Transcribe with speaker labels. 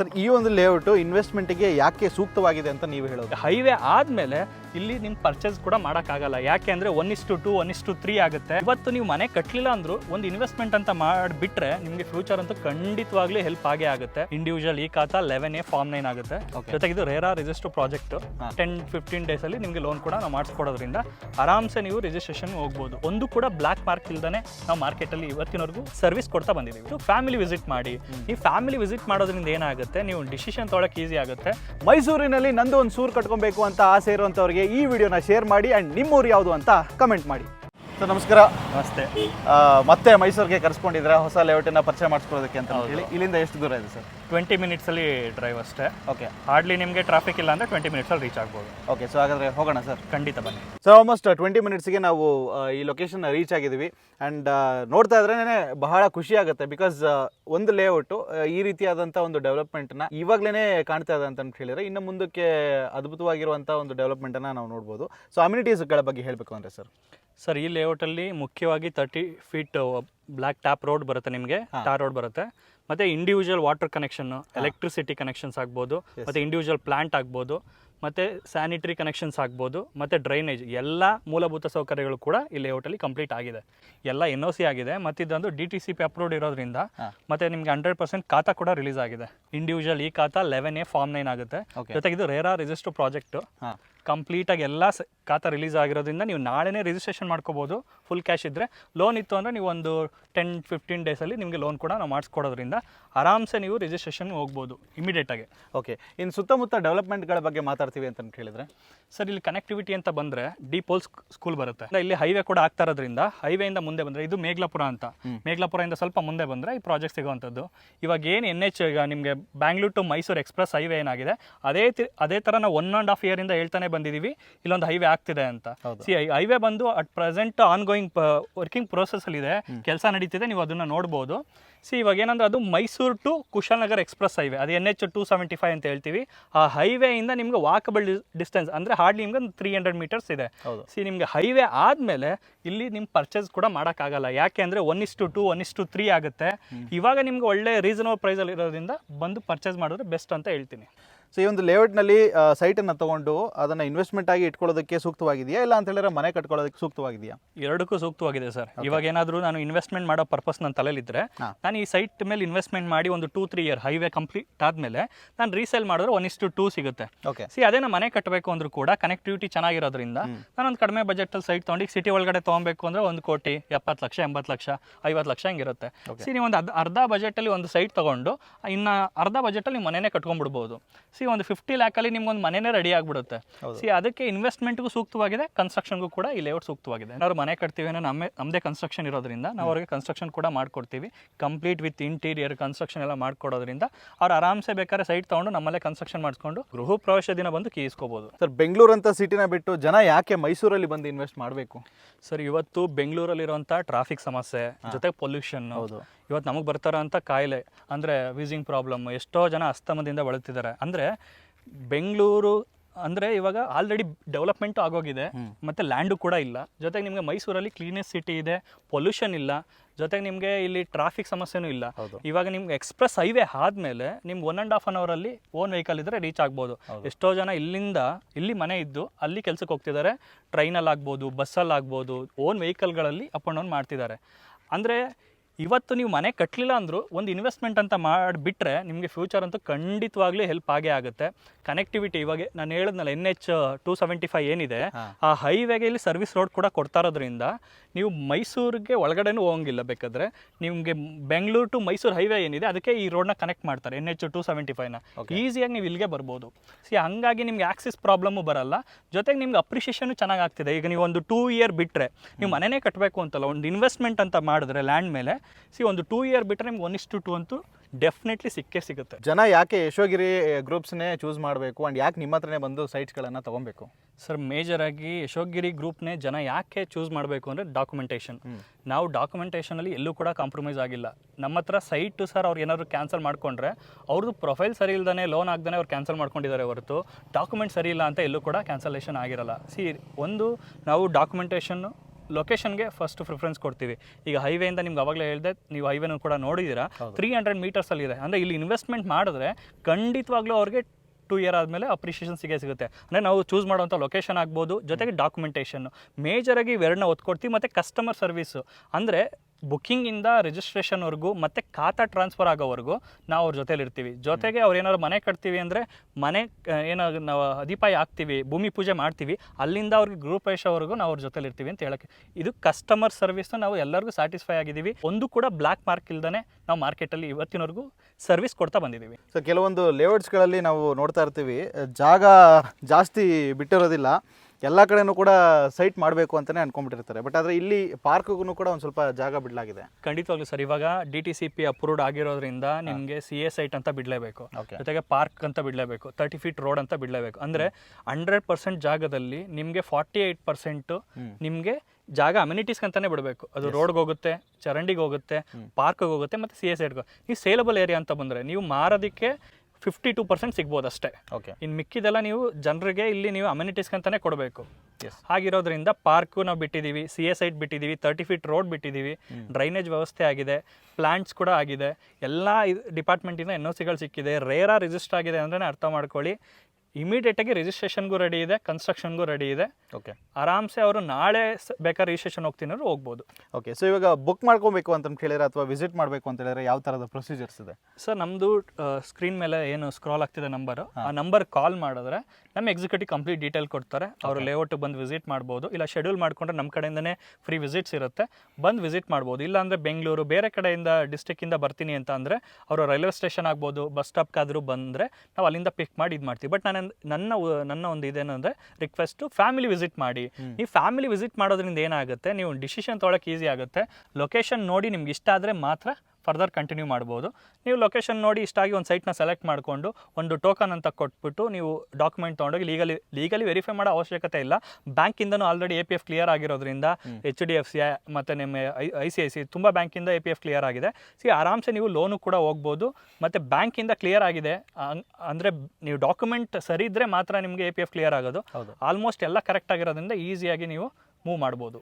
Speaker 1: Sir ಈ ಒಂದು layout ಇನ್ವೆಸ್ಟ್ಮೆಂಟ್ಗೆ ಯಾಕೆ ಸೂಕ್ತವಾಗಿದೆ ಅಂತ ನೀವು ಹೇಳೋದು?
Speaker 2: ಹೈವೇ ಆದಮೇಲೆ ಇಲ್ಲಿ ನಿಮ್ಮ ಪರ್ಚೇಸ್ ಕೂಡ ಮಾಡೋಕ್ಕಾಗಲ್ಲ. ಯಾಕೆ ಅಂದರೆ one is two two one is two three ಆಗುತ್ತೆ. ಇವತ್ತು ನೀವು ಮನೆ ಕಟ್ಟಲಿಲ್ಲ ಅಂದ್ರು ಒಂದು ಇನ್ವೆಸ್ಟ್ಮೆಂಟ್ ಅಂತ ಮಾಡಿಬಿಟ್ರೆ ನಿಮಗೆ ಫ್ಯೂಚರ್ ಅಂತೂ ಖಂಡಿತವಾಗ್ಲೂ ಹೆಲ್ಪ್ ಆಗೇ ಆಗುತ್ತೆ. ಇಂಡಿವಿಜುವಲ್ ಈ ಖಾತಾ ಲೆವೆನ್ ಎ ಫಾರ್ಮ್ ನೈನ್ ಆಗುತ್ತೆ. ಜೊತೆಗೆ ಇದು RERA register project. Ten fifteen ಡೇಸಲ್ಲಿ ನಿಮಗೆ ಲೋನ್ ಕೂಡ ನಾವು ಮಾಡಿಸ್ಕೊಡೋದ್ರಿಂದ ಆರಾಮ್ಸೆ ನೀವು ರಿಜಿಸ್ಟ್ರೇಷನ್ ಹೋಗ್ಬೋದು. ಒಂದು ಕೂಡ ಬ್ಲ್ಯಾಕ್ ಮಾರ್ಕ್ ಇಲ್ದೇ ನಾವು ಮಾರ್ಕೆಟಲ್ಲಿ ಇವತ್ತಿನವರೆಗೂ ಸರ್ವಿಸ್ ಕೊಡ್ತಾ ಬಂದಿದ್ದೀವಿ. ಫ್ಯಾಮಿಲಿ ವಿಸಿಟ್ ಮಾಡಿ. ಈ ಫ್ಯಾಮಿಲಿ ವಿಸಿಟ್ ಮಾಡೋದ್ರಿಂದ ಏನಾಗುತ್ತೆ? ನೀವು ಡಿಸಿಷನ್ ತೊಗೊಳಕ್ಕೆ ಈಸಿ ಆಗುತ್ತೆ.
Speaker 1: ಮೈಸೂರಿನಲ್ಲಿ ನಂದು ಒಂದು ಸೂರು ಕಟ್ಕೊಬೇಕು ಅಂತ ಆಸೆ ಇರುವಂಥವ್ರಿಗೆ ಈ ವಿಡಿಯೋನ ಶೇರ್ ಮಾಡಿ ಆ್ಯಂಡ್ ನಿಮ್ಮೂರು ಯಾವುದು ಅಂತ ಕಮೆಂಟ್ ಮಾಡಿ. ಸರ್ ನಮಸ್ಕಾರ.
Speaker 2: ನಮಸ್ತೆ.
Speaker 1: ಮತ್ತೆ ಮೈಸೂರಿಗೆ ಕರ್ಸ್ಕೊಂಡಿದ್ರೆ ಹೊಸ ಲೇಔಟನ್ನು ಪರಿಚಯ ಮಾಡಿಸ್ಕೊಳ್ಳೋದಕ್ಕೆ ಅಂತ ಹೇಳಿ. ಇಲ್ಲಿಂದ ಎಷ್ಟು ದೂರ ಇದೆ ಸರ್?
Speaker 2: ಟ್ವೆಂಟಿ ಮಿನಿಟ್ಸಲ್ಲಿ ಡ್ರೈವ್ ಅಷ್ಟೇ.
Speaker 1: ಓಕೆ
Speaker 2: ಹಾರ್ಡ್ಲಿ ನಿಮಗೆ ಟ್ರಾಫಿಕ್ ಇಲ್ಲ ಅಂದರೆ ಟ್ವೆಂಟಿ ಮಿನಿಟ್ಸಲ್ಲಿ ರೀಚ್ ಆಗ್ಬೋದು.
Speaker 1: ಓಕೆ ಸೊ ಹಾಗಾದರೆ ಹೋಗೋಣ ಸರ್
Speaker 2: ಖಂಡಿತ ಬನ್ನಿ.
Speaker 1: ಸೊ ಆಲ್ಮೋಸ್ಟ್ ಟ್ವೆಂಟಿ ಮಿನಿಟ್ಸ್ಗೆ ನಾವು ಆ, ಈ ಲೊಕೇಶನ್ ರೀಚ್ ಆಗಿದ್ದೀವಿ. ಆ್ಯಂಡ್ ನೋಡ್ತಾ ಇದ್ರೇ ಬಹಳ ಖುಷಿ ಆಗುತ್ತೆ ಬಿಕಾಸ್ ಒಂದು ಲೇಔಟು ಈ ರೀತಿಯಾದಂಥ ಒಂದು ಡೆವಲಪ್ಮೆಂಟನ್ನ ಇವಾಗಲೇ ಕಾಣ್ತಾ ಇದೆ ಅಂತ ಹೇಳಿದ್ರೆ ಇನ್ನು ಮುಂದಕ್ಕೆ ಅದ್ಭುತವಾಗಿರುವಂಥ ಒಂದು ಡೆವಲಪ್ಮೆಂಟನ್ನು ನಾವು ನೋಡ್ಬೋದು. ಸೊ ಅಮ್ಯುನಿಟೀಸ್ಗಳ ಬಗ್ಗೆ ಹೇಳಬೇಕು ಅಂದರೆ ಸರ್
Speaker 2: ಸರ್ ಈ ಲೇಔಟಲ್ಲಿ ಮುಖ್ಯವಾಗಿ thirty feet black top road ಬರುತ್ತೆ ನಿಮಗೆ ಟಾರ್ ರೋಡ್ ಬರುತ್ತೆ. ಮತ್ತೆ individual water connection electricity connections ಆಗ್ಬೋದು ಮತ್ತೆ ಇಂಡಿವಿಜುವಲ್ ಪ್ಲಾಂಟ್ ಆಗ್ಬೋದು ಮತ್ತೆ ಸ್ಯಾನಿಟರಿ ಕನೆಕ್ಷನ್ಸ್ ಆಗ್ಬೋದು ಮತ್ತೆ ಡ್ರೈನೇಜ್ ಎಲ್ಲ ಮೂಲಭೂತ ಸೌಕರ್ಯಗಳು ಕೂಡ ಈ ಲೇಔಟಲ್ಲಿ ಕಂಪ್ಲೀಟ್ ಆಗಿದೆ. ಎಲ್ಲ ಎನ್ ಒ ಸಿ ಆಗಿದೆ ಮತ್ತು ಇದೊಂದು D T C P approved ಇರೋದ್ರಿಂದ ಮತ್ತೆ ನಿಮ್ಗೆ ಹಂಡ್ರೆಡ್ ಪರ್ಸೆಂಟ್ ಖಾತಾ ಕೂಡ ರಿಲೀಸ್ ಆಗಿದೆ. ಇಂಡಿವಿಜುವಲ್ ಈ ಖಾತಾ ಲೆವೆನ್ ಎ ಫಾರ್ಮ್ ನೈನ್ ಆಗುತ್ತೆ. ಜೊತೆಗೆ ಇದು ರೇರಾ ರಿಜಿಸ್ಟರ್ ಪ್ರಾಜೆಕ್ಟ್
Speaker 1: ಕಂಪ್ಲೀಟ್
Speaker 2: ಕಂಪ್ಲೀಟಾಗಿ ಎಲ್ಲ ಖಾತಾ ರಿಲೀಸ್ ಆಗಿರೋದ್ರಿಂದ ನೀವು ನಾಳೆನೇ ರಿಜಿಸ್ಟ್ರೇಷನ್ ಮಾಡ್ಕೋಬೋದು ಫುಲ್ ಕ್ಯಾಶ್ ಇದ್ದರೆ ಲೋನ್ ಇತ್ತು ಅಂದರೆ ನೀವು ಒಂದು ಟೆನ್ ಫಿಫ್ಟೀನ್ ಡೇಸಲ್ಲಿ ನಿಮಗೆ ಲೋನ್ ಕೂಡ ನಾವು ಮಾಡಿಸ್ಕೊಡೋದ್ರಿಂದ ಆರಾಮ್ಸೆ ನೀವು ರಿಜಿಸ್ಟ್ರೇಷನ್ ಹೋಗ್ಬೋದು ಇಮಿಡಿಯೇಟಾಗಿ
Speaker 1: ಓಕೆ ಇನ್ನು ಸುತ್ತಮುತ್ತ ಡೆವಲಪ್ಮೆಂಟ್ಗಳ ಬಗ್ಗೆ ಮಾತಾಡ್ತೀವಿ ಅಂತ ಕೇಳಿದರೆ?
Speaker 2: ಸರ್ ಇಲ್ಲಿ ಕನೆಕ್ಟಿವಿಟಿ ಅಂತ ಬಂದರೆ ಡಿ ಪೋಲ್ ಸ್ಕೂಲ್ ಬರುತ್ತೆ. ಇಲ್ಲಿ ಹೈವೇ ಕೂಡ ಆಗ್ತಾ ಇರೋದ್ರಿಂದ ಹೈವೇಯಿಂದ ಮುಂದೆ ಬಂದರೆ ಇದು ಮೇಘ್ಲಾಪುರ ಅಂತ. ಮೇಘಲಾಪುರದಿಂದ ಸ್ವಲ್ಪ ಮುಂದೆ ಬಂದರೆ ಈ ಪ್ರಾಜೆಕ್ಟ್ ಸಿಗುವಂಥದ್ದು. ಇವಾಗ ಏನು ಎನ್ ಎಚ್ ಈಗ ನಿಮಗೆ Bangalore to Mysuru express highway ಏನಾಗಿದೆ ಅದೇ ತಿ- ಅದೇ ಥರ ನಾವು ಒನ್ ಆ್ಯಂಡ್ ಹಾಫ್ ಇಯರಿಂದ ಹೇಳ್ತಾನೆ ಬಂದಿದ್ದೀವಿ ಇಲ್ಲೊಂದು ಹೈವೇ ಆಗ್ತಿದೆ ಅಂತ. ಸಿ ಹೈವೇ ಬಂದು at present ongoing working process ಅಲ್ಲಿ ಇದೆ. ಕೆಲಸ ನಡೀತಿದೆ ನೀವು ಅದನ್ನು ನೋಡ್ಬೋದು. ಸಿ ಇವಾಗ ಏನಂದ್ರೆ ಅದು Mysuru to Kushalnagar express highway. ಅದು N H two seventy five ಅಂತ ಹೇಳ್ತೀವಿ. ಆ ಹೈವೇಯಿಂದ ನಿಮ್ಗೆ ವಾಕಬಲ್ ಡಿಸ್ಟೆನ್ಸ್ ಅಂದರೆ ಹಾರ್ಡ್ಲಿ ನಿಮ್ಗೆ ಒಂದು ತ್ರೀ ಹಂಡ್ರೆಡ್ ಮೀಟರ್ಸ್ ಇದೆ. ಸಿ ನಿಮಗೆ ಹೈವೇ ಆದಮೇಲೆ ಇಲ್ಲಿ ನಿಮ್ಮ ಪರ್ಚೇಸ್ ಕೂಡ ಮಾಡೋಕ್ಕಾಗಲ್ಲ. ಯಾಕೆ ಅಂದರೆ one is two two one is two three ಆಗುತ್ತೆ. ಇವಾಗ ನಿಮ್ಗೆ ಒಳ್ಳೆ ರೀಸನಬಲ್ ಪ್ರೈಸಲ್ಲಿ ಇರೋದ್ರಿಂದ ಬಂದು ಪರ್ಚೇಸ್ ಮಾಡಿದ್ರೆ ಬೆಸ್ಟ್ ಅಂತ ಹೇಳ್ತೀನಿ.
Speaker 1: ಸೊ ಈ ಒಂದು ಲೇಔಟ್ನಲ್ಲಿ ಸೈಟನ್ನು ತಗೊಂಡು ಅದನ್ನು ಇನ್ವೆಸ್ಟ್ಮೆಂಟ್ ಆಗಿ ಇಟ್ಕೊಳ್ಳೋದಕ್ಕೆ ಸೂಕ್ತವಾಗಿದೆಯಾ? ಇಲ್ಲ ಅಂತ ಹೇಳಿದ್ರೆ ಮನೆ ಕಟ್ಕೊಳ್ಳೋದಕ್ಕೆ ಸೂಕ್ತವಾಗಿದೆಯಾ?
Speaker 2: ಎರಡಕ್ಕೂ ಸೂಕ್ತವಾಗಿದೆ ಸರ್. ಇವಾಗ ಏನಾದರೂ ನಾನು ಇನ್ವೆಸ್ಟ್ಮೆಂಟ್ ಮಾಡೋ ಪರ್ಪಸ್ ನನ್ನ ತಲೆಯಲ್ಲಿದ್ದರೆ. ನಾನು ಈ ಸೈಟ್ ಮೇಲೆ ಇನ್ವೆಸ್ಟ್ಮೆಂಟ್ ಮಾಡಿ ಒಂದು two three year highway complete ಆದಮೇಲೆ ನಾನು ರೀಸೇಲ್ ಮಾಡಿದ್ರೆ ಒನ್ ಇಷ್ಟು ಟೂ ಸಿಗುತ್ತೆ.
Speaker 1: ಓಕೆ
Speaker 2: ಸಿ ಅದೇ ನಾನು ಮನೆ ಕಟ್ಟಬೇಕು ಅಂದ್ರೂ ಕೂಡ ಕನೆಕ್ಟಿವಿಟಿ ಚೆನ್ನಾಗಿರೋದ್ರಿಂದ ನಾನೊಂದು ಕಡಿಮೆ ಬಜೆಟಲ್ಲಿ ಸೈಟ್ ತೊಗೊಂಡು ಈಗ ಸಿಟಿ ಒಳಗಡೆ ತೊಗೊಬೇಕು ಅಂದರೆ ಒಂದು ಕೋಟಿ ಎಪ್ಪತ್ತು ಲಕ್ಷ ಎಂಬತ್ತು ಲಕ್ಷ ಐವತ್ತು ಲಕ್ಷ ಹಿಂಗಿರುತ್ತೆ. ಸಿ ನೀವು ಒಂದು ಅರ್ಧ ಬಜೆಟಲ್ಲಿ ಒಂದು ಸೈಟ್ ತೊಗೊಂಡು ಇನ್ನು ಅರ್ಧ ಬಜೆಟಲ್ಲಿ ನೀವು ಮನೆನೇ ಕಟ್ಕೊಂಡ್ಬಿಡ್ಬೋದು. ಸಿ ಒಂದು ಫಿಫ್ಟಿ ಲ್ಯಾಕಲ್ಲಿ ನಿಮ್ಗೊಂದು ಮನೆನೇ ರೆಡಿ ಆಗಿಬಿಡುತ್ತೆ. ಸಿ ಅದಕ್ಕೆ ಇನ್ವೆಸ್ಟ್ಮೆಂಟ್ಗೂ ಸೂಕ್ತವಾಗಿದೆ ಕನ್ಸ್ಟ್ರಕ್ಷನ್ಗೂ ಕೂಡ ಈ ಲೇಔಟ್ ಸೂಕ್ತವಾಗಿದೆ. ನಾವು ಮನೆ ಕಟ್ತೀವಿ ಅಂದರೆ ನಮ್ಮ ನಮ್ಮದೇ ಕನ್ಸ್ಟ್ರಕ್ಷನ್ ಇರೋದ್ರಿಂದ ನಾವು ಅವ್ರಿಗೆ ಕನ್ಸ್ಟ್ರಕ್ಷನ್ ಕೂಡ ಮಾಡ್ಕೊಡ್ತೀವಿ. ಕಂಪ್ಲೀಟ್ ವಿತ್ ಇಂಟೀರಿಯರ್ ಕನ್ಸ್ಟ್ರಕ್ಷನ್ ಎಲ್ಲ ಮಾಡ್ಕೊಡೋದ್ರಿಂದ ಅವ್ರು ಆರಾಮ್ಸೆ ಬೇಕಾದ್ರೆ ಸೈಟ್ ತೊಗೊಂಡು ನಮ್ಮಲ್ಲೇ ಕನ್ಸ್ಟ್ರಕ್ಷನ್ ಮಾಡಿಸ್ಕೊಂಡು ಗೃಹ ಪ್ರವೇಶ ದಿನ ಬಂದು ಕೀಸ್ಕೋಬೋದು.
Speaker 1: ಸರ್ ಬೆಂಗಳೂರು ಅಂತ ಸಿಟಿನ ಬಿಟ್ಟು ಜನ ಯಾಕೆ ಮೈಸೂರಲ್ಲಿ ಬಂದು ಇನ್ವೆಸ್ಟ್ ಮಾಡಬೇಕು?
Speaker 2: ಸರ್ ಇವತ್ತು ಬೆಂಗಳೂರಲ್ಲಿರುವಂಥ ಟ್ರಾಫಿಕ್ ಸಮಸ್ಯೆ ಜೊತೆಗೆ ಪೊಲ್ಯೂಷನ್
Speaker 1: ಹೌದು.
Speaker 2: ಇವತ್ತು ನಮಗೆ ಬರ್ತಾರಂಥ ಕಾಯಿಲೆ ಅಂದರೆ ವೀಸಿಂಗ್ ಪ್ರಾಬ್ಲಮ್ ಎಷ್ಟೋ ಜನ ಅಸ್ತಮದಿಂದ ಬಳಲ್ತಿದ್ದಾರೆ ಅಂದರೆ ಬೆಂಗಳೂರು ಅಂದರೆ ಇವಾಗ ಆಲ್ರೆಡಿ ಡೆವಲಪ್ಮೆಂಟ್ ಆಗೋಗಿದೆ ಮತ್ತು ಲ್ಯಾಂಡು ಕೂಡ ಇಲ್ಲ. ಜೊತೆಗೆ ನಿಮಗೆ ಮೈಸೂರಲ್ಲಿ ಕ್ಲೀನೆಸ್ಟ್ ಸಿಟಿ ಇದೆ ಪೊಲ್ಯೂಷನ್ ಇಲ್ಲ. ಜೊತೆಗೆ ನಿಮಗೆ ಇಲ್ಲಿ ಟ್ರಾಫಿಕ್ ಸಮಸ್ಯೆನೂ ಇಲ್ಲ. ಇವಾಗ ನಿಮ್ಗೆ ಎಕ್ಸ್ಪ್ರೆಸ್ ಹೈವೇ ಆದಮೇಲೆ ನಿಮ್ಗೆ ಒನ್ ಆ್ಯಂಡ್ ಹಾಫ್ ಅನ್ ಅವರಲ್ಲಿ ಓನ್ ವೆಹಿಕಲ್ ಇದ್ದರೆ ರೀಚ್ ಆಗ್ಬೋದು. ಎಷ್ಟೋ ಜನ ಇಲ್ಲಿಂದ ಇಲ್ಲಿ ಮನೆ ಇದ್ದು ಅಲ್ಲಿ ಕೆಲಸಕ್ಕೆ ಹೋಗ್ತಿದ್ದಾರೆ ಟ್ರೈನಲ್ಲಿ ಆಗ್ಬೋದು ಬಸ್ಸಲ್ಲಿ ಆಗ್ಬೋದು ಓನ್ ವೆಹಿಕಲ್ಗಳಲ್ಲಿ ಅಪ್ ಆ್ಯಂಡ್ ಡೌನ್ ಮಾಡ್ತಿದ್ದಾರೆ ಅಂದರೆ ಇವತ್ತು ನೀವು ಮನೆ ಕಟ್ಟಲಿಲ್ಲ ಅಂದರೂ ಒಂದು ಇನ್ವೆಸ್ಟ್ಮೆಂಟ್ ಅಂತ ಮಾಡಿಬಿಟ್ರೆ ನಿಮಗೆ ಫ್ಯೂಚರ್ ಅಂತೂ ಖಂಡಿತವಾಗ್ಲೂ ಹೆಲ್ಪ್ ಆಗೇ ಆಗುತ್ತೆ. ಕನೆಕ್ಟಿವಿಟಿ ಇವಾಗ ನಾನು ಹೇಳಿದ್ನಲ್ಲ N H two seventy five ಏನಿದೆ ಆ ಹೈವೇಗೆ ಇಲ್ಲಿ ಸರ್ವಿಸ್ ರೋಡ್ ಕೂಡ ಕೊಡ್ತಾ ಇರೋದ್ರಿಂದ ನೀವು ಮೈಸೂರಿಗೆ ಒಳಗಡೆನೂ ಹೋಗಂಗಿಲ್ಲ ಬೇಕಾದ್ರೆ. ನಿಮಗೆ ಬೆಂಗಳೂರು ಟು ಮೈಸೂರು ಹೈವೇ ಏನಿದೆ ಅದಕ್ಕೆ ಈ ರೋಡ್ನ ಕನೆಕ್ಟ್ ಮಾಡ್ತಾರೆ ಎನ್ ಎಚ್ ಟು ಸೆವೆಂಟಿ ಫೈವ್ನ ಈಸಿಯಾಗಿ ನೀವು ಇಲ್ಲಿಗೆ ಬರ್ಬೋದು. ಸಿ ಹಂಗಾಗಿ ನಿಮ್ಗೆ ಆಕ್ಸಿಸ್ ಪ್ರಾಬ್ಲಮ್ಮು ಬರಲ್ಲ. ಜೊತೆಗೆ ನಿಮ್ಗೆ ಅಪ್ರಿಷಿಯೇಷನು ಚೆನ್ನಾಗಿ ಆಗ್ತಿದೆ. ಈಗ ನೀವು ಒಂದು ಟೂ ಇಯರ್ ಬಿಟ್ಟರೆ ನೀವು ಮನೆಯೇ ಕಟ್ಟಬೇಕು ಅಂತಲ್ಲ ಒಂದು ಇನ್ವೆಸ್ಟ್ಮೆಂಟ್ ಅಂತ ಮಾಡಿದ್ರೆ ಲ್ಯಾಂಡ್ ಮೇಲೆ ಸಿ ಒಂದು ಟೂ ಇಯರ್ ಬಿಟ್ಟರೆ ನಿಮ್ಗೆ ಒನ್ ಇಷ್ಟು ಟು ಅಂತೂ ಡೆಫಿನೆಟ್ಲಿ ಸಿಕ್ಕೇ ಸಿಗುತ್ತೆ.
Speaker 1: ಜನ ಯಾಕೆ ಯಶೋಗಿರಿ ಗ್ರೂಪ್ಸ್ನೇ ಚೂಸ್ ಮಾಡಬೇಕು? ಆ್ಯಂಡ್ ಯಾಕೆ ನಿಮ್ಮ ಹತ್ರನೇ ಬಂದು ಸೈಟ್ಸ್ಗಳನ್ನು ತೊಗೊಬೇಕು?
Speaker 2: ಸರ್ ಮೇಜರ್ ಆಗಿ ಯಶೋಗಿರಿ ಗ್ರೂಪ್ನೇ ಜನ ಯಾಕೆ ಚೂಸ್ ಮಾಡಬೇಕು ಅಂದರೆ ಡಾಕ್ಯುಮೆಂಟೇಷನ್ ನಾವು ಡಾಕ್ಯುಮೆಂಟೇಷನಲ್ಲಿ ಎಲ್ಲೂ ಕೂಡ ಕಾಂಪ್ರಮೈಸ್ ಆಗಿಲ್ಲ. ನಮ್ಮ ಹತ್ರ ಸೈಟ್ ಸರ್ ಅವ್ರು ಏನಾದರೂ ಕ್ಯಾನ್ಸಲ್ ಮಾಡ್ಕೊಂಡ್ರೆ ಅವ್ರದ್ದು ಪ್ರೊಫೈಲ್ ಸರಿ ಇಲ್ಲದೇ ಲೋನ್ ಆಗ್ದೇ ಅವ್ರು ಕ್ಯಾನ್ಸಲ್ ಮಾಡ್ಕೊಂಡಿದ್ದಾರೆ ಹೊರತು ಡಾಕ್ಯುಮೆಂಟ್ ಸರಿ ಇಲ್ಲ ಅಂತ ಎಲ್ಲೂ ಕೂಡ ಕ್ಯಾನ್ಸಲೇಷನ್ ಆಗಿರಲ್ಲ. ಸಿ ಒಂದು ನಾವು ಡಾಕ್ಯುಮೆಂಟೇಷನ್ ಲೊಕೇಶನ್ಗೆ ಫಸ್ಟ್ ಪ್ರಿಫರೆನ್ಸ್ ಕೊಡ್ತೀವಿ. ಈಗ ಹೈವೇಯಿಂದ ನಿಮ್ಗೆ ಅವಾಗಲೇ ಹೇಳಿದೆ ನೀವು ಹೈವೇನೂ ಕೂಡ ನೋಡಿದ್ದೀರಾ ತ್ರೀ ಹಂಡ್ರೆಡ್ ಮೀಟರ್ಸಲ್ಲಿ ಇದೆ. ಅಂದರೆ ಇಲ್ಲಿ ಇನ್ವೆಸ್ಟ್ಮೆಂಟ್ ಮಾಡಿದ್ರೆ ಖಂಡಿತವಾಗ್ಲೂ ಅವ್ರಿಗೆ ಟೂ ಇಯರ್ ಆದಮೇಲೆ ಅಪ್ರಿಷಿಯೇಷನ್ ಸಿಗೇ ಸಿಗುತ್ತೆ. ಅಂದರೆ ನಾವು ಚೂಸ್ ಮಾಡುವಂಥ ಲೊಕೇಶನ್ ಆಗ್ಬೋದು ಜೊತೆಗೆ ಡಾಕ್ಯುಮೆಂಟೇಷನ್ ಮೇಜರಾಗಿ ಇವೆರಡನ್ನ ಒತ್ತು ಕೊಡ್ತೀವಿ ಮತ್ತು ಕಸ್ಟಮರ್ ಸರ್ವಿಸು ಅಂದರೆ ಬುಕ್ಕಿಂಗಿಂದ ರಿಜಿಸ್ಟ್ರೇಷನ್ವರೆಗೂ ಮತ್ತು ಖಾತಾ ಟ್ರಾನ್ಸ್ಫರ್ ಆಗೋವರೆಗೂ ನಾವು ಅವ್ರ ಜೊತೆಲಿ ಇರ್ತೀವಿ ಜೊತೆಗೆ ಅವ್ರು ಏನಾದ್ರು ಮನೆ ಕಟ್ತೀವಿ ಅಂದರೆ ಮನೆ ಏನೋ ಏನಾದ್ರು ನಾವು ಅದಿಪಾಯ ಹಾಕ್ತೀವಿ ಭೂಮಿ ಪೂಜೆ ಮಾಡ್ತೀವಿ ಅಲ್ಲಿಂದ ಅವ್ರಿಗೆ ಗೃಹಪ್ರವೇಶವರೆಗೂ ನಾವು ಅವ್ರ ಜೊತೆಲಿ ಇರ್ತೀವಿ ಅಂತ ಹೇಳಕ್ಕೆ. ಇದು ಕಸ್ಟಮರ್ ಸರ್ವಿಸ್ನ ನಾವು ಎಲ್ಲರಿಗೂ ಸ್ಯಾಟಿಸ್ಫೈ ಆಗಿದ್ದೀವಿ. ಒಂದು ಕೂಡ ಬ್ಲ್ಯಾಕ್ ಮಾರ್ಕ್ ಇಲ್ದೇ ನಾವು ಮಾರ್ಕೆಟಲ್ಲಿ ಇವತ್ತಿನವರೆಗೂ ಸರ್ವಿಸ್ ಕೊಡ್ತಾ ಬಂದಿದ್ದೀವಿ.
Speaker 1: ಸೊ ಕೆಲವೊಂದು ಲೇಔಟ್ಸ್ಗಳಲ್ಲಿ ನಾವು ನೋಡ್ತಾ ಇರ್ತೀವಿ. ಜಾಗ ಜಾಸ್ತಿ ಬಿಟ್ಟಿರೋದಿಲ್ಲ. ಎಲ್ಲ ಕಡೆನೂ ಕೂಡ ಸೈಟ್ ಮಾಡಬೇಕು ಅಂತಲೇ ಅನ್ಕೊಂಡ್ಬಿಟ್ಟಿರ್ತಾರೆ. ಬಟ್ ಆದರೆ ಇಲ್ಲಿ ಪಾರ್ಕ್ಗೂ ಕೂಡ ಒಂದು ಸ್ವಲ್ಪ ಜಾಗ ಬಿಡಲಾಗಿದೆ.
Speaker 2: ಖಂಡಿತವಾಗ್ಲೂ ಸರ್ ಇವಾಗ D T C P approved ಆಗಿರೋದ್ರಿಂದ ನಿಮಗೆ ಸಿ ಎ ಸೈಟ್ ಅಂತ ಬಿಡಲೇಬೇಕು. ಜೊತೆಗೆ ಪಾರ್ಕ್ ಅಂತ ಬಿಡಲೇಬೇಕು ತರ್ಟಿ ಫೀಟ್ ರೋಡ್ ಅಂತ ಬಿಡಲೇಬೇಕು. ಅಂದರೆ ಹಂಡ್ರೆಡ್ ಪರ್ಸೆಂಟ್ ಜಾಗದಲ್ಲಿ ನಿಮಗೆ ಫಾರ್ಟಿ ಏಯ್ಟ್ ಪರ್ಸೆಂಟು ನಿಮಗೆ ಜಾಗ ಅಮ್ಯುನಿಟೀಸ್ ಅಂತಾನೆ ಬಿಡಬೇಕು. ಅದು ರೋಡ್ಗೆ ಹೋಗುತ್ತೆ ಚರಂಡಿಗೆ ಹೋಗುತ್ತೆ ಪಾರ್ಕ್ಗೆ ಹೋಗುತ್ತೆ ಮತ್ತು ಸಿ ಎ ಸೈಡ್ಗೆ ಈ ಸೇಲಬಲ್ ಏರಿಯಾ ಅಂತ ಬಂದರೆ ನೀವು ಮಾರೋದಕ್ಕೆ ಫಿಫ್ಟಿ ಟು ಪರ್ಸೆಂಟ್ ಸಿಗ್ಬೋದು ಅಷ್ಟೇ.
Speaker 1: ಓಕೆ
Speaker 2: ಇನ್ನು ಮಿಕ್ಕಿದೆಲ್ಲ ನೀವು ಜನರಿಗೆ ಇಲ್ಲಿ ನೀವು ಅಮ್ಯುನಿಟೀಸ್ ಅಂತಾನೆ ಕೊಡಬೇಕು. ಹಾಗಿರೋದ್ರಿಂದ ಪಾರ್ಕು ನಾವು ಬಿಟ್ಟಿದ್ದೀವಿ ಸಿ ಎಸ್ ಐಟ್ ಬಿಟ್ಟಿದ್ದೀವಿ ತರ್ಟಿ ಫೀಟ್ ರೋಡ್ ಬಿಟ್ಟಿದ್ದೀವಿ ಡ್ರೈನೇಜ್ ವ್ಯವಸ್ಥೆ ಆಗಿದೆ ಪ್ಲಾಂಟ್ಸ್ ಕೂಡ ಆಗಿದೆ. ಎಲ್ಲ ಡಿಪಾರ್ಟ್ಮೆಂಟಿಂದ ಎನ್ ಒ ಸಿಗಳು ಸಿಕ್ಕಿದೆ. ರೇರಾ ರಿಜಿಸ್ಟರ್ ಆಗಿದೆ ಅಂದ್ರೆ ಅರ್ಥ ಮಾಡ್ಕೊಳ್ಳಿ. ಇಮಿಡಿಯೇಟಾಗಿ ರಿಜಿಸ್ಟ್ರೇಷನ್ಗೂ ರೆಡಿ ಇದೆ ಕನ್ಸ್ಟ್ರಕ್ಷನ್ಗೂ ರೆಡಿ ಇದೆ.
Speaker 1: ಓಕೆ
Speaker 2: ಆರಾಮ್ಸೆ ಅವರು ನಾಳೆ ಬೇಕಾದ್ರೆ ರಿಜಿಸ್ಟ್ರೇಷನ್ ಹೋಗ್ತೀನಿ ಹೋಗ್ಬೋದು.
Speaker 1: ಓಕೆ ಸೊ ಇವಾಗ ಬುಕ್ ಮಾಡ್ಕೋಬೇಕು ಅಂತ ಹೇಳಿದ್ರೆ ಅಥವಾ ವಿಸಿಟ್ ಮಾಡಬೇಕು ಅಂತ ಹೇಳಿದ್ರೆ ಯಾವ ಥರದ ಪ್ರೊಸೀಜರ್ಸ್ ಇದೆ?
Speaker 2: ಸರ್ ನಮ್ಮದು ಸ್ಕ್ರೀನ್ ಮೇಲೆ ಏನು ಸ್ಕ್ರಾಲ್ ಆಗ್ತಿದೆ ನಂಬರು ಆ ನಂಬರ್ ಕಾಲ್ ಮಾಡಿದ್ರೆ ನಮ್ಮ ಎಕ್ಸಿಕ್ಯೂಟಿವ್ ಕಂಪ್ಲೀಟ್ ಡೀಟೇಲ್ ಕೊಡ್ತಾರೆ. ಅವರು ಲೇಔಟ್ ಬಂದು ವಿಸಿಟ್ ಮಾಡ್ಬೋದು. ಇಲ್ಲ ಶೆಡ್ಯೂಲ್ ಮಾಡಿಕೊಂಡ್ರೆ ನಮ್ಮ ಕಡೆಯಿಂದನೇ ಫ್ರೀ ವಿಸಿಟ್ಸ್ ಇರುತ್ತೆ. ಬಂದು ವಿಸಿಟ್ ಮಾಡ್ಬೋದು. ಇಲ್ಲ ಅಂದರೆ ಬೆಂಗಳೂರು ಬೇರೆ ಕಡೆಯಿಂದ ಡಿಸ್ಟಿಕ್ಕಿಂದ ಬರ್ತೀನಿ ಅಂತ ಅಂದರೆ ಅವರು ರೈಲ್ವೆ ಸ್ಟೇಷನ್ ಆಗ್ಬೋದು ಬಸ್ ಸ್ಟಾಪ್ಗಾದರೂ ಬಂದರೆ ನಾವು ಅಲ್ಲಿಂದ ಪಿಕ್ ಮಾಡಿ ಇದು ಮಾಡ್ತೀವಿ. ಬಟ್ ನಾನು ನನ್ನ ನನ್ನ ಒಂದು ಇದೇನಂದರೆ ರಿಕ್ವೆಸ್ಟು ಫ್ಯಾಮಿಲಿ ವಿಸಿಟ್ ಮಾಡಿ. ಈ ಫ್ಯಾಮಿಲಿ ವಿಸಿಟ್ ಮಾಡೋದ್ರಿಂದ ಏನಾಗುತ್ತೆ? ನೀವು ಡಿಸಿಷನ್ ತೊಗೊಳಕ್ಕೆ ಈಸಿ ಆಗುತ್ತೆ. ಲೊಕೇಶನ್ ನೋಡಿ ನಿಮ್ಗೆ ಇಷ್ಟ ಆದರೆ ಮಾತ್ರ ಫರ್ದರ್ ಕಂಟಿನ್ಯೂ ಮಾಡ್ಬೋದು. ನೀವು ಲೊಕೇಶನ್ ನೋಡಿ ಇಷ್ಟ ಆಗಿ ಒಂದು ಸೈಟ್ನ ಸೆಲೆಕ್ಟ್ ಮಾಡಿಕೊಂಡು ಒಂದು ಟೋಕನ್ ಅಂತ ಕೊಟ್ಬಿಟ್ಟು ನೀವು ಡಾಕ್ಯುಮೆಂಟ್ ತೊಗೊಂಡೋಗಿ ಲೀಗಲಿ ಲೀಗಲಿ ವೆರಿಫೈ ಮಾಡೋ ಅವಶ್ಯಕತೆ ಇಲ್ಲ. ಬ್ಯಾಂಕಿಂದನೂ already A P F clear ಆಗಿರೋದ್ರಿಂದ ಎಚ್ ಡಿ ಎಫ್ ಸಿ ಮತ್ತು ನಿಮ್ಮ ಐ ಸಿ ಐ ಸಿ ತುಂಬ ಬ್ಯಾಂಕಿಂದ ಎ ಪಿ ಎಫ್ ಕ್ಲಿಯರ್ ಆಗಿದೆ. ಸಿ ಆರಾಮ್ಸೆ ನೀವು ಲೋನು ಕೂಡ ಹೋಗ್ಬೋದು. ಮತ್ತು ಬ್ಯಾಂಕಿಂದ ಕ್ಲಿಯರ್ ಆಗಿದೆ. ಅಂದರೆ ನೀವು ಡಾಕ್ಯುಮೆಂಟ್ ಸರಿ ಇದ್ದರೆ ಮಾತ್ರ ನಿಮಗೆ ಎ ಪಿ ಎಫ್ ಕ್ಲಿಯರ್ ಆಗೋದು.
Speaker 1: ಹೌದು.
Speaker 2: ಆಲ್ಮೋಸ್ಟ್ ಎಲ್ಲ ಕರೆಕ್ಟ್ ಆಗಿರೋದ್ರಿಂದ ಈಸಿಯಾಗಿ ನೀವು ಮೂವ್ ಮಾಡ್ಬೋದು.